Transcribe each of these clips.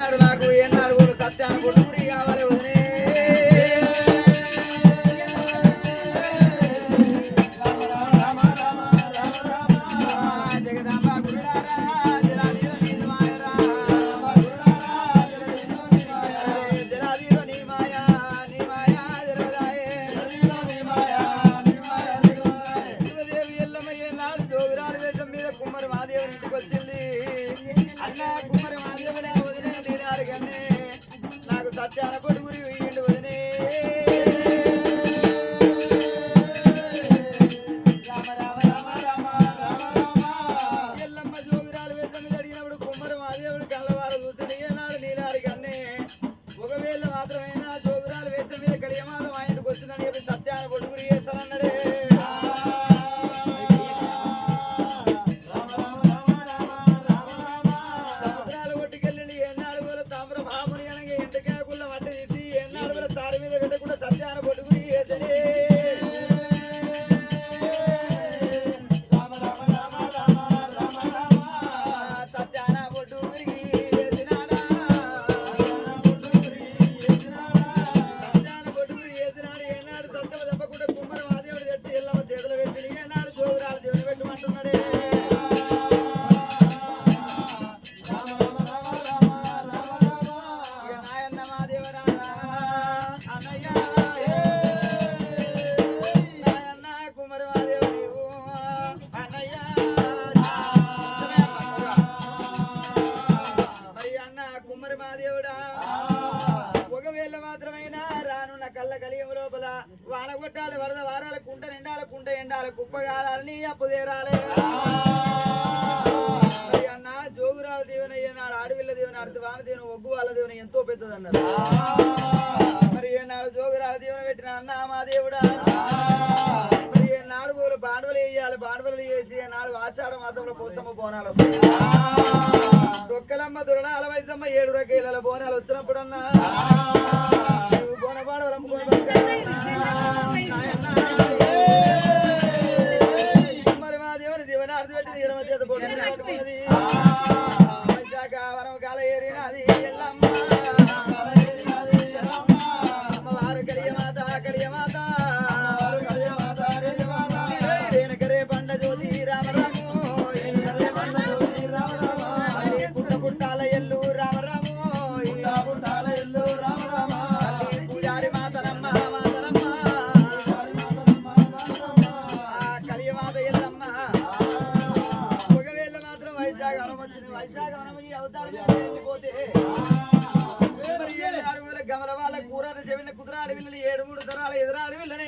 నాకు ఏనాడు కూడా సత్యాన్ని కొట్టుకుని కావాలి వదినే. ఎన్నాడు కూడా కళ్ళ కలియం లోపల వాన కొట్టాలి వరద వారాల కుంట నిండాల కుంట ఎండాల కుప్పగాలని అప్పు తీరాలి. మరి అన్న జోగురాల దీవెన ఏనాడు అడవిల్ల దీవెన అర్థ వాన దీవెన ఒగ్గు వాళ్ళ దీవెన ఎంతో పెద్దదన్నారు. మరి ఏనాడు జోగురాల దీవెన పెట్టిన అన్న మా దేవుడా? మరి ఏనాడు పోలు బాండవలు వేయాలి బాండవలు వేసి నాడు ఆషాఢ మాసంలో పోసమ్మ బోనాలు వస్తాయి. డొక్కలమ్మ దురణ వయసమ్మ ఏడు రకాల బోనాలు వచ్చినప్పుడన్నా దేవుని అర్థం పెట్టి ఎడమ చేత బొట్టు తన చెవిన కుదరాడి విల్లని ఏడు మూడు తరాల ఎదురా విల్లని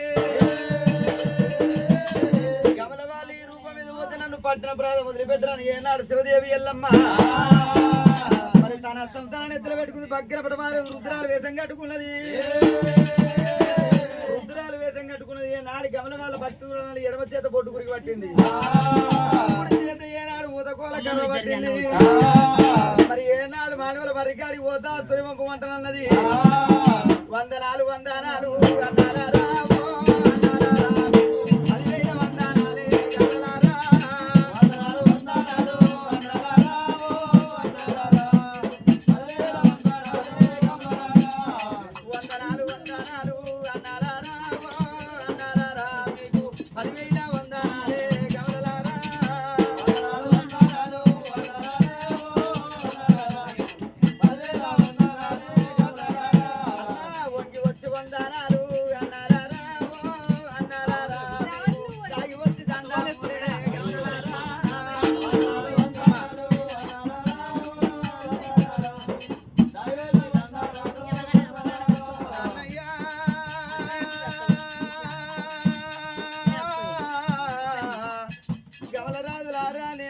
గమలవాలి ఈ రూపం మీద పోతే నన్ను పట్టిన ప్రాధం వదిలిపెట్టరాని ఏనాడు శివదేవి ఎల్లమ్మ. మరి తన సంతానాన్ని ఎత్తులు పెట్టుకుంది బగ్గర పడమారు రుద్రాలు వేషం కట్టుకున్నది. రుద్రాలు వేషం కట్టుకున్నది ఏనాడు గమల వాళ్ళ భక్తులను ఎడమ చేత బొట్టు గురికి పట్టింది. చేత ఏనాడు ఊతకోల కర్ర పట్టింది. మరి ఏనాడు మానవుల మరికాడి పోతా సురిమంపమంటానన్నది వందనాలు వందనాలు అన్నారా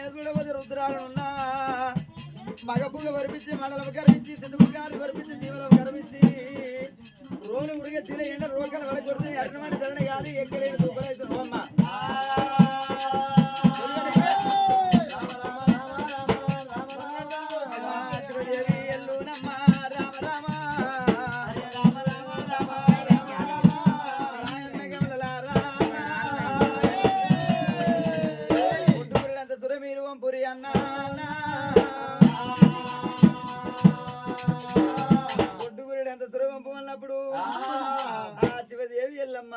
గమలరాజులారా నేను చూడవద్దు రుద్రాలున్నా మగపుగ వరిపించి మండలం కరిపించి సింధుకు గారు వరిపించి దీవెనం కరిపించి రోలు ముడిగ చిల ఎండ రోకలు వడకొడితే అరణమని ధరణ కాదు ఎక్కలేని దూపరైతే అమ్మ పంపమన్నప్పుడు ఆ. ఏమి ఎల్లమ్మ.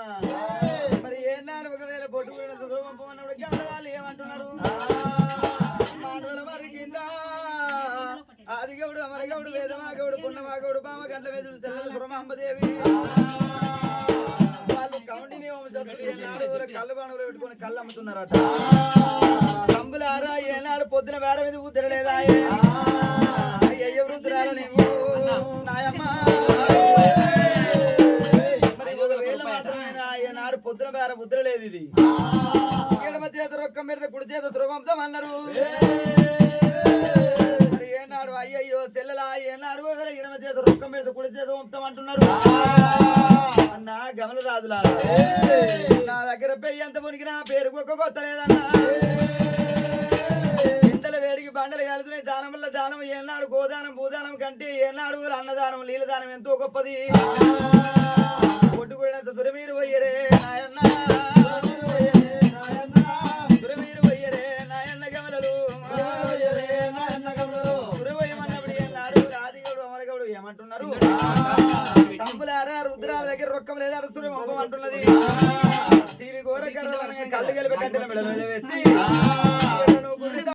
మరి ఏనాడు ఒకవేళ బొట్టు కూడా పంపమన్నప్పుడు వాళ్ళు ఏమంటున్నారు? మానవుల మరి కింద. ఆదిగౌడు అమరగౌడు వేదమాగౌడు పున్నమాగౌడు బామ గంట వేదుడు చెల్లెలు బ్రహ్మాంబదేవి. వాళ్ళు కౌండిని కళ్ళు బాణువులు పెట్టుకుని కళ్ళు అమ్ముతున్నారట. తంబులారా ఏనాడు పొద్దున వేరే మీద ఊద్దరలేదా చేత పెడితే కుడి చేత శుభంతం అన్నారు. మరి ఏనాడు అయ్యయ్యో తెల్లలా ఏనాడు ఒకవేళ ఎడమ చేత రొక్కం పెడితే కుడి చేత వంతం అంటున్నారు. అన్న గమల రాదులా నా దగ్గర పెయ్యి ఎంత మునిగినా పేరు ఒక్క కొత్త లేదన్నా. ఇంతల వేడికి బండలు కలుతున్నాయి దానం వల్ల దానం ఏనాడు గోదానం భూదానం కంటే ఏనాడు అన్నదానం నీళ్ళదానం ఎంతో గొప్పది. కొట్టుకుడినంత దురమీరు పోయ్యరే నాయన్నా. ఏమంటున్నారు తంపులారా రుద్రాల దగ్గర రొక్కం లేదా సురం అంటున్నది. తీరి ఘోర కళ్ళు కలిపి కట్టిన మెడలో వేసి